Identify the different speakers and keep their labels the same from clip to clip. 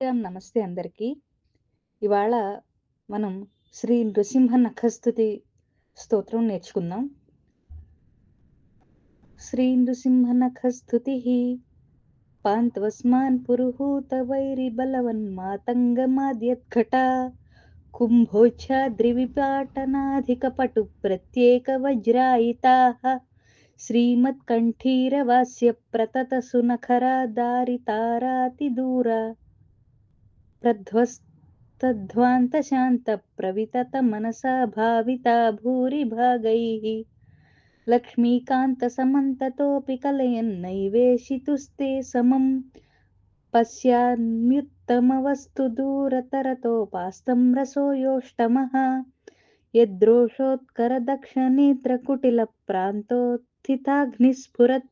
Speaker 1: నమస్తే అందరికీ. ఇవాళ మనం శ్రీ నృసింహ నఖస్తుతి స్తోత్రం నేర్చుకుందాం. శ్రీ నృసింహ నఖస్తుతిః పాంత్వస్మాన్ పురుహూత వైరిబలవన్మాతంగమాద్యద్ఘటా కుంభోచ్ఛాద్రివిపాటనాధికపటు ప్రత్యేక వజ్రాయితాః శ్రీమత్కంఠీరవాస్య ప్రతత సునఖరా దారి తారాతి దూరా प्रध्वस्तध्वान्तशान्तप्रविततमनसा भूरि भागैः लक्ष्मीकान्तसमन्ततोऽपि कलयन्नैवेशितुस्ते समम् पश्यान्युत्तमवस्तु दूरतरतोपास्तं रसो योष्टमः यद्रोषोत्करदक्षनेत्रकुटिलप्रान्तोत्थिताग्निस्फुरत्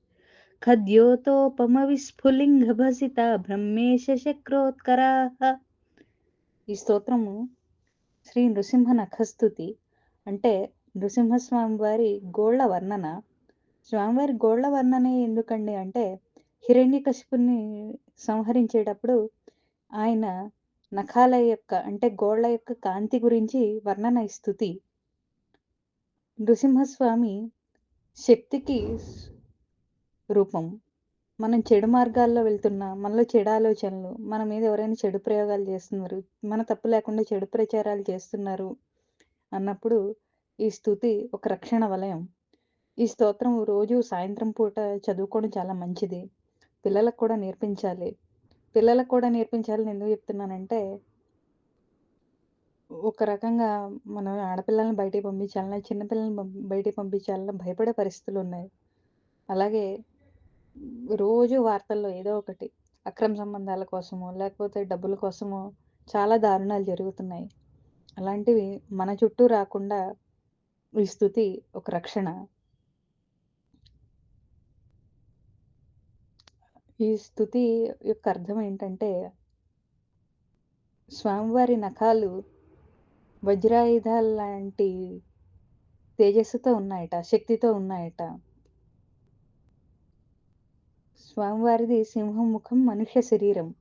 Speaker 1: ఖద్యోతోపమవిస్ఫులింగభసితా బ్రహ్మేశ శక్రోత్కరాహ ఈ స్తోత్రము శ్రీ నృసింహ నఖస్తుతి అంటే నృసింహస్వామి వారి గోళ్ళ వర్ణన. స్వామివారి గోళ్ళ వర్ణనే ఎందుకండి అంటే హిరణ్యకశిపుని సంహరించేటప్పుడు ఆయన నఖాల యొక్క అంటే గోళ్ళ యొక్క కాంతి గురించి వర్ణన స్థుతి నృసింహస్వామి శక్తికి రూపం. మనం చెడు మార్గాల్లో వెళ్తున్నా మనలో చెడు ఆలోచనలు మన మీద ఎవరైనా చెడు ప్రయోగాలు చేస్తున్నారు మన తప్పు లేకుండా చెడు ప్రచారాలు చేస్తున్నారు అన్నప్పుడు ఈ స్థుతి ఒక రక్షణ వలయం. ఈ స్తోత్రం రోజు సాయంత్రం పూట చదువుకోవడం చాలా మంచిది. పిల్లలకు కూడా నేర్పించాలి. పిల్లలకు కూడా నేర్పించాలని ఎందుకు చెప్తున్నానంటే ఒక రకంగా మనం ఆడపిల్లల్ని బయటికి పంపించాలన్నా చిన్నపిల్లల్ని బయటికి పంపించాలన్నా భయపడే పరిస్థితులు ఉన్నాయి. అలాగే రోజు వార్తల్లో ఏదో ఒకటి. అక్రమ సంబంధాల కోసమో లేకపోతే డబ్బుల కోసమో చాలా దారుణాలు జరుగుతున్నాయి. అలాంటివి మన చుట్టూ రాకుండా ఈ స్థుతి ఒక రక్షణ. ఈ స్థుతి యొక్క అర్థం ఏంటంటే స్వామివారి నఖాలు వజ్రాయుధాలు లాంటి తేజస్సుతో ఉన్నాయట శక్తితో ఉన్నాయట. స్వామివారిది సింహం ముఖం మనుష్య శరీరం.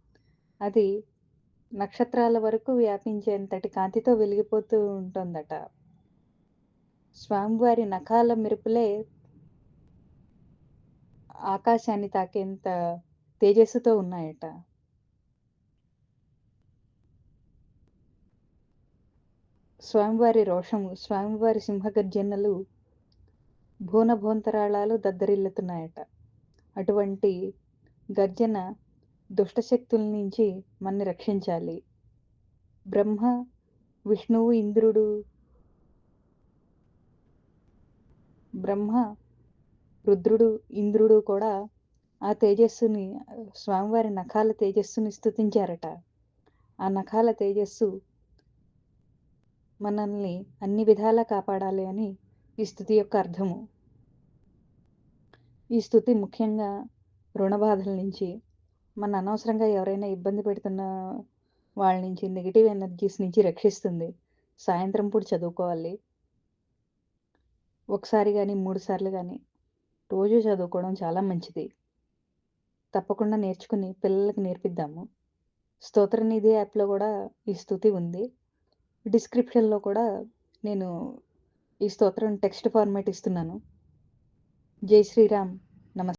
Speaker 1: అది నక్షత్రాల వరకు వ్యాపించేంతటి కాంతితో వెలిగిపోతూ ఉంటుందట. స్వామివారి నఖాల మెరుపులే ఆకాశాన్ని తాకేంత తేజస్సుతో ఉన్నాయట. స్వామివారి రోషము స్వామివారి సింహగర్జనలు భూన భోంతరాళాలు దద్దరిల్లుతున్నాయట. అటువంటి గర్జన దుష్టశక్తుల నుంచి మనని రక్షించాలి. బ్రహ్మ విష్ణువు ఇంద్రుడు బ్రహ్మ రుద్రుడు ఇంద్రుడు కూడా ఆ తేజస్సుని స్వామివారి నఖాల తేజస్సుని స్థుతించారట ఆ నఖాల తేజస్సు మనల్ని అన్ని విధాలా కాపాడాలి అని ఈ స్థుతి యొక్క అర్థము. ఈ స్థుతి ముఖ్యంగా రుణబాధల నుంచి మన అనవసరంగా ఎవరైనా ఇబ్బంది పెడుతున్న వాళ్ళ నుంచి నెగిటివ్ ఎనర్జీస్ నుంచి రక్షిస్తుంది. సాయంత్రం పూట చదువుకోవాలి. ఒకసారి కానీ మూడు సార్లు కానీ రోజు చదువుకోవడం చాలా మంచిది. తప్పకుండా నేర్చుకుని పిల్లలకు నేర్పిద్దాము. స్తోత్రనిధి యాప్లో కూడా ఈ స్థుతి ఉంది. డిస్క్రిప్షన్లో కూడా నేను ఈ స్తోత్రం టెక్స్ట్ ఫార్మాట్ ఇస్తున్నాను. జై శ్రీరామ్.